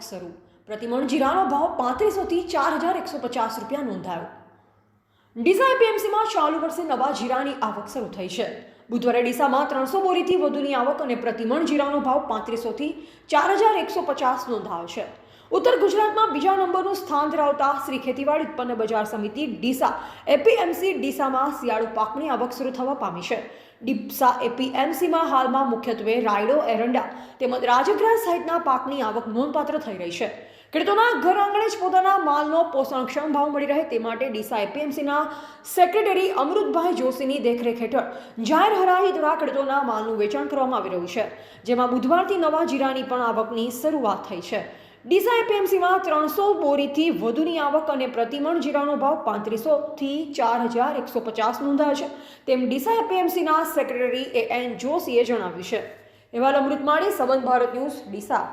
શરૂ પ્રતિમણ જીરાનો ભાવ પાંત્રીસોથી ચાર હજાર એકસો પચાસ રૂપિયા નોંધાયો. ડીસા એપીએમસીમાં ચાલુ વર્ષે નવા જીરાની આવક શરૂ થઈ છે. બુધવારે ડીસામાં ત્રણસો બોરીથી વધુની આવક અને પ્રતિમણ જીરાનો ભાવ પાંત્રીસોથી ચાર હજાર એકસો પચાસ નોંધાયો છે. ઉત્તર ગુજરાતમાં બીજા નંબરનું સ્થાન ધરાવતા શ્રી ખેતીવાડી ઉત્પન્ન બજાર સમિતિ ડીસા, એપીએમસી ડીસામાં શિયાળુ પાકની આવક શરૂ થવા પામી છે. ડીપસા એપીએમસીમાં હાલમાં મુખ્યત્વે રાયડો, એરંડા તેમજ રાજગરા સહિતના પાકની આવક નોંધપાત્ર થઈ રહી છે. ખેડૂતોના ઘર આંગણે જ પોતાના માલનો પોષણક્ષમ ભાવ મળી રહે તે માટે ડીસા, એપીએમસીના સેક્રેટરી અમૃતભાઈ જોશીની દેખરેખ હેઠળ જાહેર હરાહી દ્વારા ખેડૂતોના માલનું વેચાણ કરવામાં આવી રહ્યું છે, જેમાં બુધવારથી નવા જીરાની પણ આવકની શરૂઆત થઈ છે. ડીસા એપીએમસીમાં ત્રણસો બોરીથી વધુની આવક અને પ્રતિમણ જીરાનો ભાવ પાંત્રીસોથી ચાર હજાર એકસો પચાસ નોંધાયો છે. તેમ ડીસા એપીએમસીના સેક્રેટરી એ એન જોશીએ જણાવ્યું છે. અહેવાલ અમૃત માળી, સંબંધ ભારત ન્યૂઝ, ડીસા.